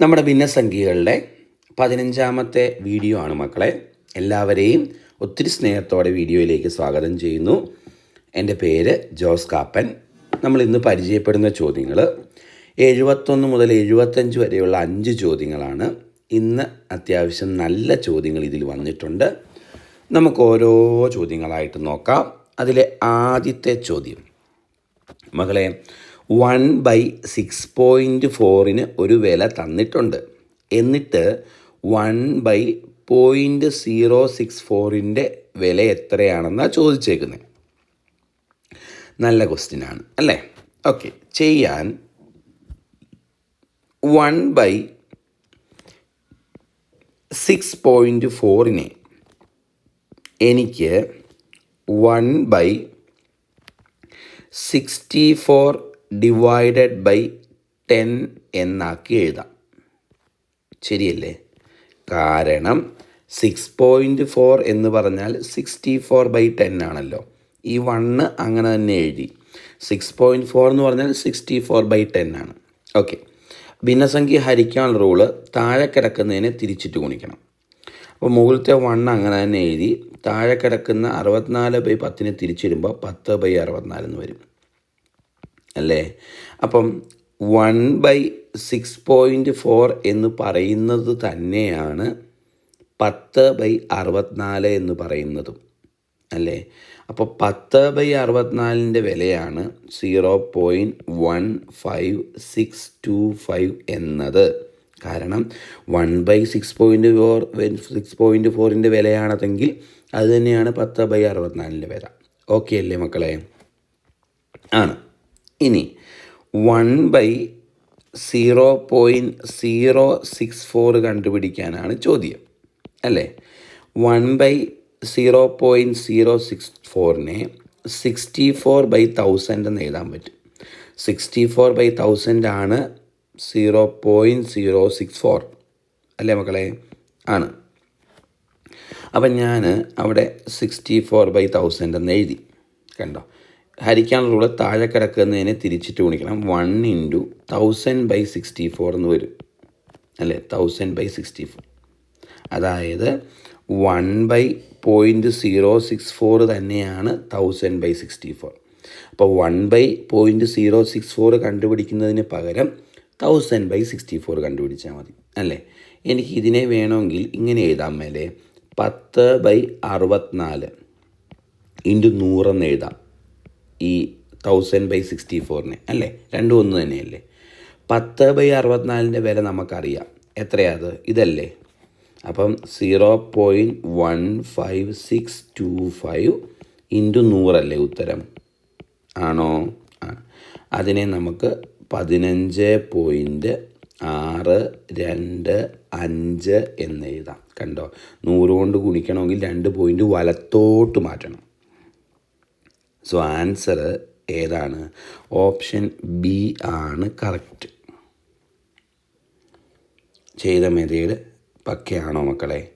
നമ്മുടെ ഭിന്നസംഖ്യകളുടെ പതിനഞ്ചാമത്തെ വീഡിയോ ആണ് മക്കളെ. എല്ലാവരെയും ഒത്തിരി സ്നേഹത്തോടെ വീഡിയോയിലേക്ക് സ്വാഗതം ചെയ്യുന്നു. എന്റെ പേര് ജോസ് കാപ്പൻ. നമ്മൾ ഇന്ന് പരിചയപ്പെടുന്ന ചോദ്യങ്ങൾ എഴുപത്തൊന്ന് മുതൽ എഴുപത്തഞ്ച് വരെയുള്ള അഞ്ച് ചോദ്യങ്ങളാണ്. ഇന്ന് അത്യാവശ്യം നല്ല ചോദ്യങ്ങൾ ഇതിൽ വന്നിട്ടുണ്ട്. നമുക്ക് ഓരോ ചോദ്യങ്ങളായിട്ട് നോക്കാം. അതിലെ ആദ്യത്തെ ചോദ്യം. മകളെ വൺ ബൈ സിക്സ് പോയിന്റ് ഫോറിന് ഒരു വില തന്നിട്ടുണ്ട്. എന്നിട്ട് one by point zero six ഫോറിന്റെ വില എത്രയാണെന്നാണ് ചോദിച്ചേക്കുന്നത് നല്ല ക്വസ്റ്റ്യനാണ് അല്ലേ? ഓക്കെ ചെയ്യാൻ വൺ ബൈ സിക്സ് പോയിന്റ് ഫോറിനെ എനിക്ക് one by sixty four divided by ten എന്നാക്കി എഴുതാം. ശരിയല്ലേ? കാരണം സിക്സ് പോയിന്റ് ഫോർ എന്ന് പറഞ്ഞാൽ സിക്സ്റ്റി ഫോർ ബൈ ടെൻ ആണല്ലോ. ഈ വണ്ണ് അങ്ങനെ തന്നെ എഴുതി. സിക്സ് പോയിന്റ് ഫോർ എന്ന് പറഞ്ഞാൽ സിക്സ്റ്റി ഫോർ ബൈ ടെൻ ആണ്. ഓക്കെ ഭിന്നസംഖ്യ ഹരിക്കാനുള്ള റൂൾ താഴെ കിടക്കുന്നതിനെ തിരിച്ചിട്ട് ഗുണിക്കണം. അപ്പോൾ മുകളിലത്തെ വൺ അങ്ങനെ തന്നെ എഴുതി താഴെ കിടക്കുന്ന അറുപത്തിനാല് ബൈ പത്തിന് തിരിച്ചിടുമ്പോൾ പത്ത് ബൈ അറുപത്തിനാല് എന്ന് വരും. അല്ലേ? അപ്പം one by six point four എന്ന് പറയുന്നത് തന്നെയാണ് പത്ത് ബൈ അറുപത്തിനാല് എന്ന് പറയുന്നതും. അല്ലേ? അപ്പോൾ പത്ത് ബൈ അറുപത്തിനാലിന്റെ വിലയാണ് zero point one five six two five എന്നത്. കാരണം one by six point four six point ഫോറിന്റെ വിലയാണതെങ്കിൽ അത് തന്നെയാണ് പത്ത് ബൈ അറുപത്തിനാലിന്റെ വില. ഓക്കെ അല്ലേ മക്കളെ? ആണ്. ഇനി one by zero point zero six four കണ്ടുപിടിക്കാനാണ് ചോദ്യം. അല്ലേ? One by zero point zero six ഫോറിനെ sixty four by thousand എന്ന് എഴുതാൻ പറ്റും. സിക്സ്റ്റി ഫോർ ബൈ തൗസൻഡ് ആണ് zero point zero six four അല്ലേ മക്കളെ? ആണ്. അപ്പം ഞാൻ അവിടെ സിക്സ്റ്റി ഫോർ ബൈ തൗസൻഡ് എന്ന് എഴുതി. കണ്ടോ? ഹരിക്കാനുള്ള താഴെ കിടക്കുന്നതിനെ തിരിച്ചിട്ട് ഗുണിക്കണം. One into thousand by sixty four എന്ന് വരും. അല്ലേ? തൗസൻഡ് ബൈ സിക്സ്റ്റി ഫോർ അതായത് one by point zero six four തന്നെയാണ് തൗസൻഡ് ബൈ സിക്സ്റ്റി ഫോർ അപ്പോൾ one by point zero six four കണ്ടുപിടിക്കുന്നതിന് പകരം തൗസൻഡ് ബൈ സിക്സ്റ്റി ഫോർ കണ്ടുപിടിച്ചാൽ മതി അല്ലേ? എനിക്ക് ഇതിനെ വേണമെങ്കിൽ ഇങ്ങനെ എഴുതാം മേലെ. പത്ത് ബൈ അറുപത്തിനാല് ഇന്റു നൂറെന്ന് എഴുതാം. ഈ തൗസൻഡ് ബൈ സിക്സ്റ്റി ഫോറിനെ അല്ലേ? രണ്ടും ഒന്ന് തന്നെയല്ലേ? പത്ത് ബൈ അറുപത്തിനാലിന്റെ വില നമുക്കറിയാം. എത്രയാത് ഇതല്ലേ? അപ്പം zero point one five six two five into നൂറല്ലേ ഉത്തരം? ആണോ? ആ. അതിനെ നമുക്ക് പതിനഞ്ച് പോയിന്റ് ആറ് രണ്ട് അഞ്ച് എന്ന് എഴുതാം. കണ്ടോ? നൂറ് കൊണ്ട് ഗുണിക്കണമെങ്കിൽ രണ്ട് പോയിന്റ് വലത്തോട്ട് മാറ്റണം. സോ ആൻസർ ഏതാണ്? ഓപ്ഷൻ ബി ആണ് കറക്റ്റ് ചെയ്ത മെതേഡ് പക്കയാണോ മക്കളെ?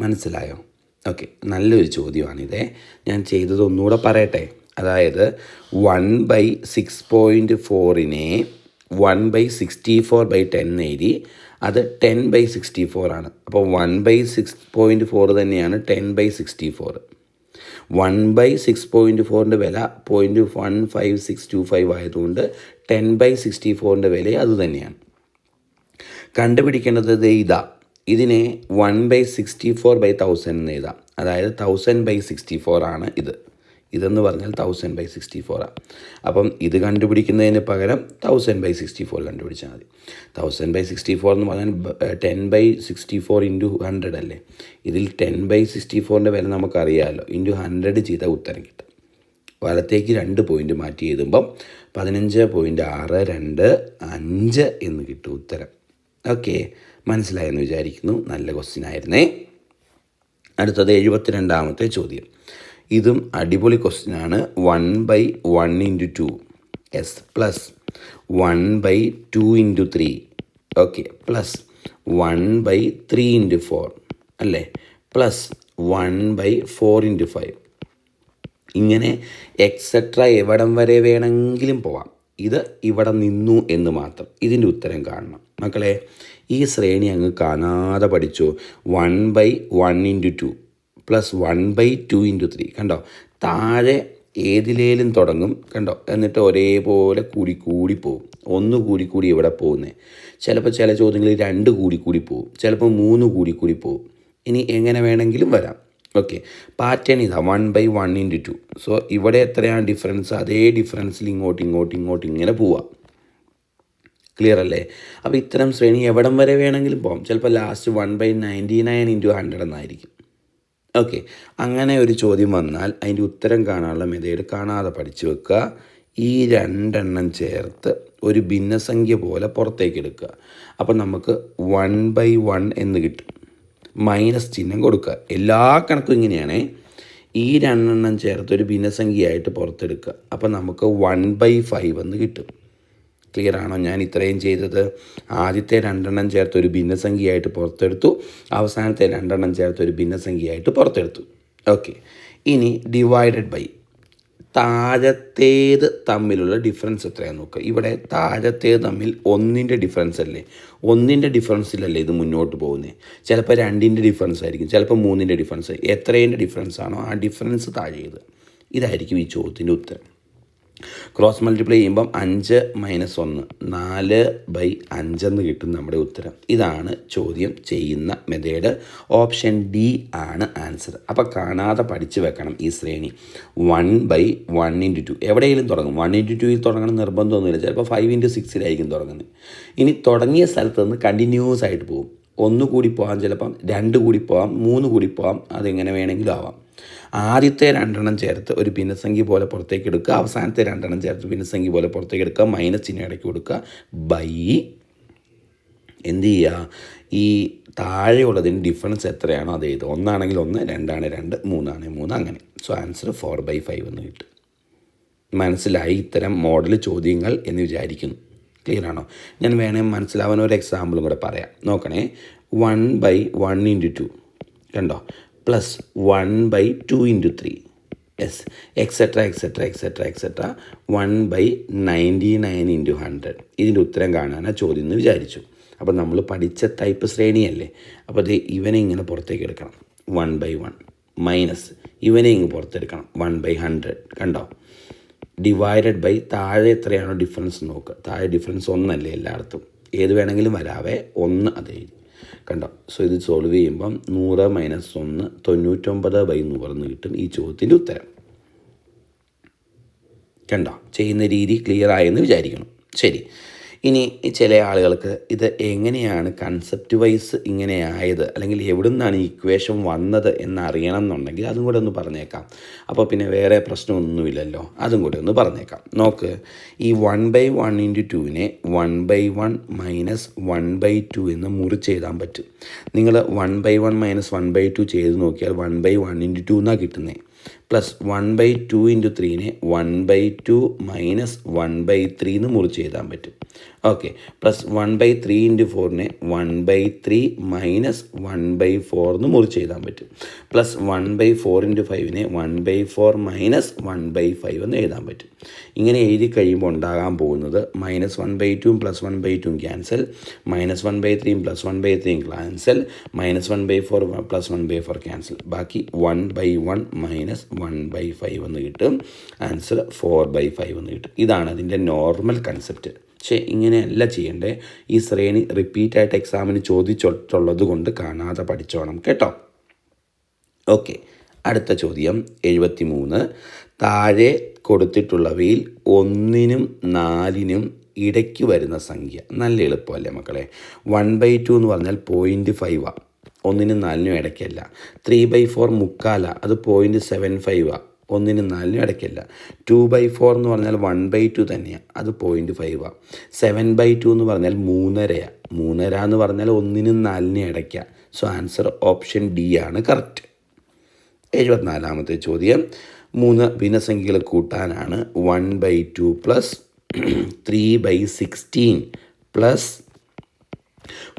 മനസ്സിലായോ? ഓക്കെ നല്ലൊരു ചോദ്യമാണിതേ. ഞാൻ ചെയ്തത് ഒന്നുകൂടെ പറയട്ടെ. അതായത് one by six point ഫോറിനെ one by sixty four by ten എഴുതി അത് ടെൻ ബൈ സിക്സ്റ്റി ഫോർ ആണ്. അപ്പോൾ one by six point four തന്നെയാണ് ten by sixty four one by six point ഫോറിന്റെ വില point one five six two five ആയതുകൊണ്ട് ten by sixty ഫോറിന്റെ വില അത് തന്നെയാണ്. കണ്ടുപിടിക്കേണ്ടത് ഇതാ. ഇതിനെ one by sixty four by thousand എന്ന് എഴുതാം. അതായത് തൗസൻഡ് ബൈ സിക്സ്റ്റി ഫോർ ആണ് ഇത്. ഇതെന്ന് പറഞ്ഞാൽ തൗസൻഡ് ബൈ സിക്സ്റ്റി ഫോറാണ് അപ്പം ഇത് കണ്ടുപിടിക്കുന്നതിന് പകരം തൗസൻഡ് ബൈ സിക്സ്റ്റി ഫോർ കണ്ടുപിടിച്ചാൽ മതി. തൗസൻഡ് ബൈ സിക്സ്റ്റി ഫോർ എന്ന് പറഞ്ഞാൽ ten by sixty four into hundred അല്ലേ? ഇതിൽ ടെൻ ബൈ സിക്സ്റ്റി ഫോറിന്റെ വില നമുക്കറിയാമല്ലോ ഇന്റു ഹൺഡ്രഡ് ചെയ്താൽ ഉത്തരം കിട്ടും. വലത്തേക്ക് രണ്ട് പോയിന്റ് മാറ്റി എഴുതുമ്പം പതിനഞ്ച് പോയിന്റ് ആറ് രണ്ട് അഞ്ച് എന്ന് കിട്ടും ഉത്തരം. ഓക്കെ. മനസ്സിലായെന്ന് വിചാരിക്കുന്നു. നല്ല ക്വസ്റ്റ്യൻ ആയിരുന്നേ. അടുത്തത് എഴുപത്തിരണ്ടാമത്തെ ചോദ്യം. ഇതും അടിപൊളി ക്വസ്റ്റ്യൻ ആണ്. One by one into two S plus one by two into three okay plus one by three into four അല്ലേ? Plus one by four into five ഇങ്ങനെ എക്സെട്ര എവിടം വരെ വേണമെങ്കിലും പോവാം. ഇത് ഇവിടെ നിന്നു എന്ന് മാത്രം ഇതിന്റെ ഉത്തരം കാണണം. മക്കളെ ഈ ശ്രേണി അങ്ങ് കാണാതെ പഠിച്ചു? One by one into two plus one by two into three. കണ്ടോ? താഴെ ഏതിലേലും തുടങ്ങും. കണ്ടോ? എന്നിട്ട് ഒരേപോലെ കൂടി കൂടി പോകും ഒന്ന് കൂടി കൂടി ഇവിടെ പോകുന്നത് ചിലപ്പോൾ ചില ചോദ്യങ്ങളിൽ രണ്ട് കൂടി കൂടി പോകും ചിലപ്പോൾ മൂന്ന് കൂടി കൂടി പോകും ഇനി എങ്ങനെ വേണമെങ്കിലും വരാം. ഓക്കെ. പാറ്റേൺ ഇതാ. One by one into two. So ഇവിടെ എത്രയാണ് ഡിഫറൻസ്? അതേ ഡിഫറൻസിൽ ഇങ്ങോട്ട് ഇങ്ങോട്ട് ഇങ്ങോട്ട് ഇങ്ങനെ പോവാം. ക്ലിയർ അല്ലേ? അപ്പോൾ ഇത്തരം ശ്രേണി എവിടം വരെ വേണമെങ്കിലും പോകാം ചിലപ്പോൾ last one by ninety nine into hundred എന്നായിരിക്കും. ഓക്കെ അങ്ങനെ ഒരു ചോദ്യം വന്നാൽ അതിന്റെ ഉത്തരം കാണാനുള്ള മെതേഡ് കാണാതെ പഠിച്ചു വെക്കുക. ഈ രണ്ടെണ്ണം ചേർത്ത് ഒരു ഭിന്നസംഖ്യ പോലെ പുറത്തേക്ക് എടുക്കുക. അപ്പം നമുക്ക് വൺ ബൈ വൺ എന്ന് കിട്ടും. മൈനസ് ചിഹ്നം കൊടുക്കുക. എല്ലാ കണക്കും ഇങ്ങനെയാണ്. ഈ രണ്ടെണ്ണം ചേർത്ത് ഒരു ഭിന്നസംഖ്യയായിട്ട് പുറത്തെടുക്കുക. അപ്പം നമുക്ക് വൺ ബൈ ഫൈവ് എന്ന് കിട്ടും. ക്ലിയർ ആണോ ഞാൻ ഇത്രയും ചെയ്തത് ആദ്യത്തെ രണ്ടെണ്ണം ചേർത്ത് ഒരു ഭിന്നസംഖ്യയായിട്ട് പുറത്തെടുത്തു. അവസാനത്തെ രണ്ടെണ്ണം ചേർത്ത് ഒരു ഭിന്നസംഖ്യയായിട്ട് പുറത്തെടുത്തു. ഓക്കെ ഇനി ഡിവൈഡഡ് ബൈ താഴത്തേത് തമ്മിലുള്ള ഡിഫറൻസ് എത്രയാണെന്ന് നോക്കുക. ഇവിടെ താഴത്തേത് തമ്മിൽ ഒന്നിന്റെ ഡിഫറൻസ് അല്ലേ? ഒന്നിന്റെ ഡിഫറൻസിലല്ലേ ഇത് മുന്നോട്ട് പോകുന്നത് ചിലപ്പോൾ രണ്ടിന്റെ ഡിഫറൻസ് ആയിരിക്കും ചിലപ്പോൾ മൂന്നിന്റെ ഡിഫറൻസ് എത്രേന്റെ ഡിഫറൻസ് ആണോ ആ ഡിഫറൻസ് താഴെ ചെയ്ത് ഇതായിരിക്കും ഈ ചോദ്യത്തിന്റെ ഉത്തരം. ക്രോസ് മൾട്ടിപ്ലൈ ചെയ്യുമ്പം അഞ്ച് മൈനസ് ഒന്ന് നാല് ബൈ അഞ്ചെന്ന് കിട്ടും നമ്മുടെ ഉത്തരം. ഇതാണ് ചോദ്യം ചെയ്യുന്ന മെതേഡ് ഓപ്ഷൻ ഡി ആണ് ആൻസർ. അപ്പോൾ കാണാതെ പഠിച്ചു വെക്കണം ഈ ശ്രേണി. One by one into two. എവിടെയെങ്കിലും തുടങ്ങും. വൺ ഇന്റു ടുയിൽ തുടങ്ങണം നിർബന്ധമൊന്നുമില്ല. ചിലപ്പോൾ ഫൈവ് ഇന്റു സിക്സിലായിരിക്കും തുടങ്ങുന്നത്. ഇനി തുടങ്ങിയ സ്ഥലത്ത് നിന്ന് കണ്ടിന്യൂസ് ആയിട്ട് പോകും. ഒന്ന് കൂടി പോകാം ചിലപ്പം രണ്ട് കൂടി പോകാം മൂന്ന് കൂടി പോകാം അതെങ്ങനെ വേണമെങ്കിലും ആവാം. ആദ്യത്തെ രണ്ടെണ്ണം ചേർത്ത് ഒരു ഭിന്നസംഖ്യ പോലെ പുറത്തേക്ക് എടുക്കുക. അവസാനത്തെ രണ്ടെണ്ണം ചേർത്ത് ഭിന്നസംഖ്യ പോലെ പുറത്തേക്ക് എടുക്കുക. മൈനസ് ചിഹ്നം ഇടയ്ക്ക് കൊടുക്കുക. ബൈ എന്ത് ചെയ്യുക? ഈ താഴെയുള്ളതിന് ഡിഫറൻസ് എത്രയാണോ അത് ചെയ്ത്. ഒന്നാണെങ്കിൽ ഒന്ന് രണ്ടാണ് രണ്ട് മൂന്നാണ് മൂന്ന് അങ്ങനെ. So answer four by five എന്ന് കിട്ടും. മനസ്സിലായി? ഇത്തരം മോഡൽ ചോദ്യങ്ങൾ എന്ന് വിചാരിക്കുന്നു. ക്ലിയർ ആണോ? ഞാൻ വേണേൽ മനസ്സിലാവാൻ ഒരു എക്സാമ്പിളും കൂടെ പറയാം. നോക്കണേ. One by one into two കണ്ടോ? Plus one by two into three S etcetera etcetera etcetera etcetera one by ninety nine into hundred ഇതിന്റെ ഉത്തരം കാണാനാണ് ചോദ്യം എന്ന് വിചാരിച്ചു. അപ്പോൾ നമ്മൾ പഠിച്ച ടൈപ്പ് ശ്രേണിയല്ലേ? അപ്പോൾ അത് ഇവനെ ഇങ്ങനെ പുറത്തേക്ക് എടുക്കണം. വൺ ബൈ വൺ മൈനസ് ഇവനെ ഇങ്ങ് പുറത്തെടുക്കണം. വൺ ബൈ ഹൺഡ്രഡ് കണ്ടോ? ഡിവൈഡഡ് ബൈ താഴെ എത്രയാണോ ഡിഫറൻസ് നോക്കുക താഴെ ഡിഫറൻസ് ഒന്നല്ലേ എല്ലായിടത്തും. ഏത് വേണമെങ്കിലും വരാവേ. ഒന്ന് അത് എഴുതി. കണ്ടോ? സോ ഇത് സോൾവ് ചെയ്യുമ്പം നൂറ് മൈനസ് ഒന്ന് തൊണ്ണൂറ്റൊമ്പത് ബൈ നൂറെന്ന് കിട്ടും ഈ ചോദ്യത്തിന്റെ ഉത്തരം. കണ്ടോ? ചെയ്യുന്ന രീതി ക്ലിയർ ആയെന്ന് വിചാരിക്കണം. ശരി. ഇനി ചില ആളുകൾക്ക് ഇത് എങ്ങനെയാണ് കൺസെപ്റ്റ് വൈസ് ഇങ്ങനെ ആയത് അല്ലെങ്കിൽ എവിടെ നിന്നാണ് ഈ ഇക്വേഷൻ വന്നത് എന്നറിയണം എന്നുണ്ടെങ്കിൽ അതും കൂടെ ഒന്ന് പറഞ്ഞേക്കാം. അപ്പോൾ പിന്നെ വേറെ പ്രശ്നമൊന്നുമില്ലല്ലോ. അതും കൂടെ ഒന്ന് പറഞ്ഞേക്കാം. നോക്ക് ഈ one by one into ടുവിനെ one by one minus one by two എന്ന് മുറിച്ച് എഴുതാൻ പറ്റും. നിങ്ങൾ one by one minus one by two ചെയ്ത് നോക്കിയാൽ one by one into two എന്നാണ് കിട്ടുന്നത് plus one by two into ത്രീനെ one by two minus one by three എന്ന് മുറിച്ച് എഴുതാൻ പറ്റും okay plus one by three into ഫോറിനെ one by three minus one by four എന്ന് മുറിച്ച് എഴുതാൻ പറ്റും plus one by four into ഫൈവിനെ one by four minus one by five എന്ന് എഴുതാൻ പറ്റും ഇങ്ങനെ എഴുതി കഴിയുമ്പോൾ ഉണ്ടാകാൻ പോകുന്നത് മൈനസ് വൺ ബൈ ടുവും പ്ലസ് വൺ ബൈ ടുവും ക്യാൻസൽ മൈനസ് വൺ ബൈ ത്രീയും പ്ലസ് വൺ ബൈ ത്രീയും cancel minus one by four plus one by four cancel ബാക്കി one by one minus one by five എന്ന് കിട്ടും. ആൻസർ ഫോർ ബൈ ഫൈവ് എന്ന് കിട്ടും. ഇതാണ് അതിന്റെ നോർമൽ കൺസെപ്റ്റ് പക്ഷേ ഇങ്ങനെയല്ല ചെയ്യേണ്ടേ. ഈ ശ്രേണി റിപ്പീറ്റായിട്ട് എക്സാമിന് ചോദിച്ചിട്ടുള്ളത് കൊണ്ട് കാണാതെ പഠിച്ചോണം കേട്ടോ. ഓക്കെ അടുത്ത ചോദ്യം. എഴുപത്തി മൂന്ന് താഴെ കൊടുത്തിട്ടുള്ളവയിൽ ഒന്നിനും നാലിനും ഇടയ്ക്ക് വരുന്ന സംഖ്യ. നല്ല എളുപ്പമല്ലേ മക്കളെ? വൺ ബൈ ടു എന്ന് പറഞ്ഞാൽ പോയിന്റ് ഫൈവാണ് ഒന്നിനും നാലിനും ഇടയ്ക്കല്ല. ത്രീ ബൈ ഫോർ മുക്കാല അത് പോയിന്റ് സെവൻ ഫൈവാണ് ഒന്നിനും നാലിനും ഇടയ്ക്കല്ല. ടു ബൈ ഫോർ എന്ന് പറഞ്ഞാൽ വൺ ബൈ ടു തന്നെയാണ് അത് പോയിന്റ് ഫൈവാണ് സെവൻ ബൈ ടു എന്ന് പറഞ്ഞാൽ മൂന്നരയാണ് മൂന്നര എന്ന് പറഞ്ഞാൽ ഒന്നിനും നാലിനും ഇടയ്ക്കാണ് സോ ആൻസർ ഓപ്ഷൻ ഡി ആണ് കറക്റ്റ് എഴുപത്തിനാലാമത്തെ ചോദ്യം. മൂന്ന് ഭിന്നസംഖ്യകൾ കൂട്ടാനാണ് one by two plus three by sixteen plus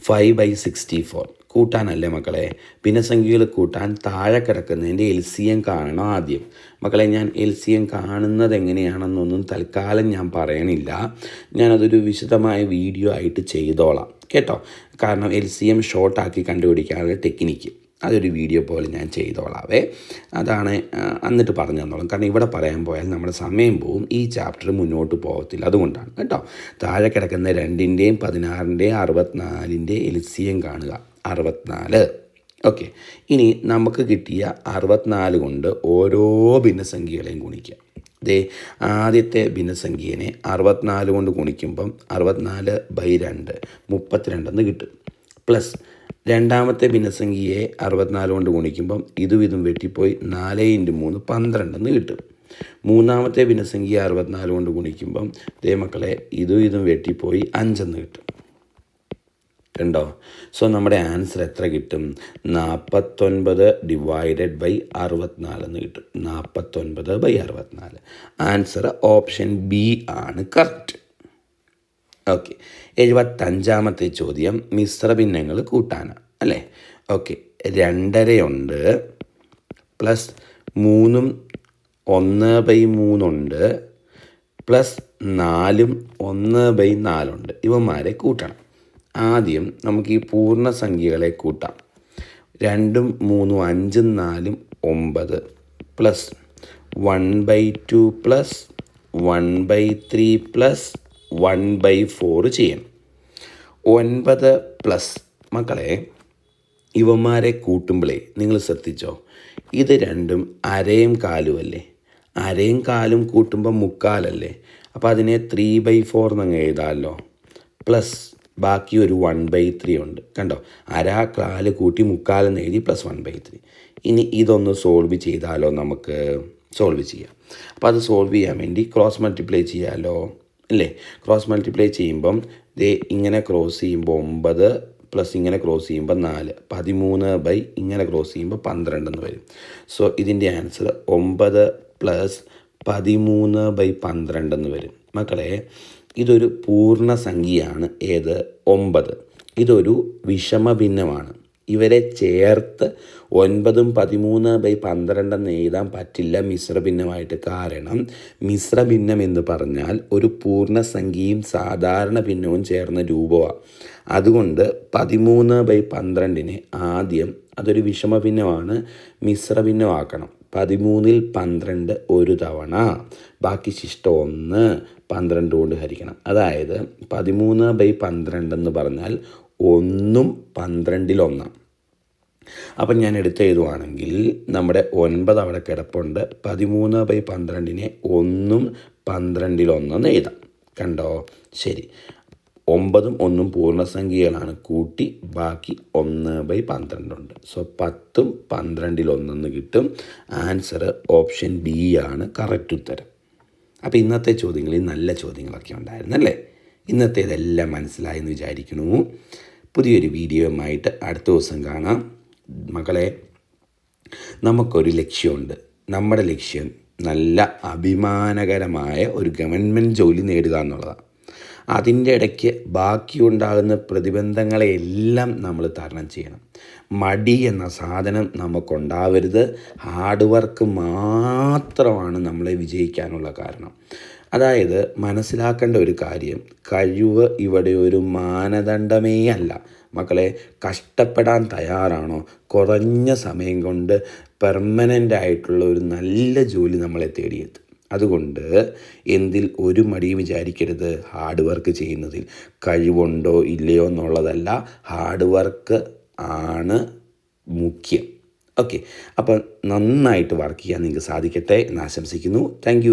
five by sixty four കൂട്ടാനല്ലേ മക്കളെ? ഭിന്നസംഖ്യകൾ കൂട്ടാൻ താഴെ കിടക്കുന്നതിന്റെ എൽ സി എം കാണണം ആദ്യം. മക്കളെ ഞാൻ എൽ സി എം കാണുന്നത് എങ്ങനെയാണെന്നൊന്നും തൽക്കാലം ഞാൻ പറയണില്ല. ഞാനതൊരു വിശദമായ വീഡിയോ ആയിട്ട് ചെയ്തോളാം. കേട്ടോ? കാരണം എൽ സി എം ഷോർട്ടാക്കി കണ്ടുപിടിക്കാനുള്ള ടെക്നിക്ക്. അതൊരു വീഡിയോ പോലെ ഞാൻ ചെയ്തോളാവേ. അതാണ് എന്നിട്ട് പറഞ്ഞു തന്നോളാം. കാരണം ഇവിടെ പറയാൻ പോയാൽ നമ്മുടെ സമയം പോവും. ഈ ചാപ്റ്റർ മുന്നോട്ട് പോകത്തില്ല അതുകൊണ്ടാണ്. കേട്ടോ? താഴെ കിടക്കുന്ന രണ്ടിന്റെയും പതിനാറിന്റെയും അറുപത്തിനാലിന്റെ എൽസിയം കാണുക. അറുപത്തിനാല്. ഓക്കെ ഇനി നമുക്ക് കിട്ടിയ അറുപത്തിനാല് കൊണ്ട് ഓരോ ഭിന്നസംഖ്യകളെയും ഗുണിക്കുക. ദേ ആദ്യത്തെ ഭിന്നസംഖ്യേനെ അറുപത്തിനാല് കൊണ്ട് ഗുണിക്കുമ്പം അറുപത്തിനാല് ബൈ രണ്ട് മുപ്പത്തിരണ്ടെന്ന് കിട്ടും. പ്ലസ് രണ്ടാമത്തെ ഭിന്നസംഖ്യയെ അറുപത്തിനാല് കൊണ്ട് ഗുണിക്കുമ്പം ഇതും ഇതും വെട്ടിപ്പോയി നാല് ഇന്റു മൂന്ന് പന്ത്രണ്ടെന്ന് കിട്ടും. മൂന്നാമത്തെ ഭിന്നസംഖ്യ അറുപത്തിനാല് കൊണ്ട് ഗുണിക്കുമ്പം ദേ മക്കളെ ഇതും ഇതും വെട്ടിപ്പോയി അഞ്ചെന്ന് കിട്ടും. കണ്ടോ സോ നമ്മുടെ ആൻസർ എത്ര കിട്ടും? നാൽപ്പത്തൊൻപത് ഡിവൈഡഡ് ബൈ അറുപത്തിനാല് എന്ന് കിട്ടും. നാൽപ്പത്തൊൻപത് ബൈ അറുപത്തിനാല്. ആൻസർ ഓപ്ഷൻ ബി ആണ് കറക്റ്റ് ഓക്കെ എഴുപത്തഞ്ചാമത്തെ ചോദ്യം മിശ്ര ഭിന്നങ്ങൾ കൂട്ടാനാണ് അല്ലേ? ഓക്കെ രണ്ടരയുണ്ട് പ്ലസ് മൂന്നും ഒന്ന് ബൈ മൂന്നുണ്ട് പ്ലസ് നാലും ഒന്ന് ബൈ നാലുണ്ട് ഇവന്മാരെ കൂട്ടണം. ആദ്യം നമുക്ക് ഈ പൂർണസംഖ്യകളെ കൂട്ടാം. രണ്ടും മൂന്നും അഞ്ചും നാലും ഒമ്പത് plus one by two plus one by three plus one by four ചെയ്യാം. ഒൻപത് പ്ലസ് മക്കളെ ഇവന്മാരെ കൂട്ടുമ്പോഴേ നിങ്ങൾ ശ്രദ്ധിച്ചോ? ഇത് രണ്ടും അരയും കാലും അല്ലേ? അരയും കാലും കൂട്ടുമ്പോൾ മുക്കാലല്ലേ? അപ്പോൾ അതിനെ ത്രീ ബൈ ഫോർ എന്നങ്ങ് എഴുതാമല്ലോ പ്ലസ് ബാക്കി ഒരു വൺ ബൈ ത്രീ ഉണ്ട്. കണ്ടോ? അര കാൽ കൂട്ടി മുക്കാലെന്ന് എഴുതി പ്ലസ് വൺ ബൈ ത്രീ ഇനി ഇതൊന്ന് സോൾവ് ചെയ്താലോ നമുക്ക്? സോൾവ് ചെയ്യാം. അപ്പോൾ അത് സോൾവ് ചെയ്യാൻ വേണ്ടി ക്രോസ് മൾട്ടിപ്ലൈ ചെയ്യാമല്ലോ അല്ലേ ക്രോസ് മൾട്ടിപ്ലൈ ചെയ്യുമ്പം ദേ ഇങ്ങനെ ക്രോസ് ചെയ്യുമ്പോൾ ഒമ്പത് പ്ലസ് ഇങ്ങനെ ക്രോസ് ചെയ്യുമ്പോൾ നാല്. പതിമൂന്ന് ബൈ ഇങ്ങനെ ക്രോസ് ചെയ്യുമ്പോൾ പന്ത്രണ്ടെന്ന് വരും. സോ ഇതിന്റെ ആൻസർ ഒമ്പത് പ്ലസ് പതിമൂന്ന് ബൈ പന്ത്രണ്ടെന്ന് വരും. മക്കളെ ഇതൊരു പൂർണസംഖ്യയാണ് ഏത്? ഒമ്പത്. ഇതൊരു വിഷമഭിന്നമാണ്. ഇവരെ ചേർത്ത് ഒൻപതും പതിമൂന്ന് ബൈ പന്ത്രണ്ടെന്ന് എഴുതാൻ പറ്റില്ല മിശ്രഭിന്നമായിട്ട്. കാരണം മിശ്രഭിന്നം എന്ന് പറഞ്ഞാൽ ഒരു പൂർണസംഖ്യയും സാധാരണ ഭിന്നവും ചേർന്ന രൂപമാണ് അതുകൊണ്ട് പതിമൂന്ന് ബൈ പന്ത്രണ്ടിനെ ആദ്യം അതൊരു വിഷമഭിന്നമാണ് മിശ്രഭിന്നമാക്കണം. പതിമൂന്നിൽ പന്ത്രണ്ട് ഒരു തവണ. ബാക്കി ശിഷ്ടം ഒന്ന് പന്ത്രണ്ട് കൊണ്ട് ഹരിക്കണം. അതായത് പതിമൂന്ന് ബൈ പന്ത്രണ്ട് എന്ന് പറഞ്ഞാൽ ഒന്നും പന്ത്രണ്ടിലൊന്നാണ് അപ്പം ഞാൻ എടുത്ത് എഴുതുവാണെങ്കിൽ നമ്മുടെ ഒൻപത് അവിടെ കിടപ്പുണ്ട്. പതിമൂന്ന് ബൈ പന്ത്രണ്ടിനെ ഒന്നും പന്ത്രണ്ടിലൊന്നെന്ന് എഴുതാം. കണ്ടോ? ശരി. ഒമ്പതും ഒന്നും പൂർണസംഖ്യകളാണ്. കൂട്ടി ബാക്കി ഒന്ന് ബൈ പന്ത്രണ്ടുണ്ട് സോ പത്തും പന്ത്രണ്ടിൽ ഒന്നെന്ന് കിട്ടും. ആൻസർ ഓപ്ഷൻ ബി ആണ് കറക്റ്റ് ഉത്തരം. അപ്പോൾ ഇന്നത്തെ ചോദ്യങ്ങളിൽ നല്ല ചോദ്യങ്ങളൊക്കെ ഉണ്ടായിരുന്നല്ലേ മനസ്സിലായി എന്ന് വിചാരിക്കുന്നു. പുതിയൊരു വീഡിയോയുമായിട്ട് അടുത്ത ദിവസം കാണാം. മകളെ നമുക്കൊരു ലക്ഷ്യമുണ്ട്. നമ്മുടെ ലക്ഷ്യം നല്ല അഭിമാനകരമായ ഒരു ഗവൺമെന്റ് ജോലി നേടുക എന്നുള്ളതാണ്. അതിന്റെ ഇടയ്ക്ക് ബാക്കിയുണ്ടാകുന്ന പ്രതിബന്ധങ്ങളെയെല്ലാം നമ്മൾ തരണം ചെയ്യണം. മടി എന്ന സാധനം നമുക്കുണ്ടാവരുത്. ഹാർഡ് വർക്ക് മാത്രമാണ് നമ്മളെ വിജയിക്കാനുള്ള കാരണം. അതായത് മനസ്സിലാക്കേണ്ട ഒരു കാര്യം കഴിവ് ഇവിടെ ഒരു മാനദണ്ഡമേ അല്ല. മക്കളെ കഷ്ടപ്പെടാൻ തയ്യാറാണോ? കുറഞ്ഞ സമയം കൊണ്ട് പെർമനന്റ് ആയിട്ടുള്ള ഒരു നല്ല ജോലി നമ്മളെ തേടിയെത്തും. അതുകൊണ്ട് എന്തിൽ ഒരു മടിയും വിചാരിക്കരുത് ഹാർഡ് വർക്ക് ചെയ്യുന്നതിൽ. കഴിവുണ്ടോ ഇല്ലയോ എന്നുള്ളതല്ല ഹാർഡ് വർക്ക് ആണ് മുഖ്യം. ഓക്കെ അപ്പം നന്നായിട്ട് വർക്ക് ചെയ്യാൻ നിങ്ങൾക്ക് സാധിക്കട്ടെ എന്ന് ആശംസിക്കുന്നു. താങ്ക്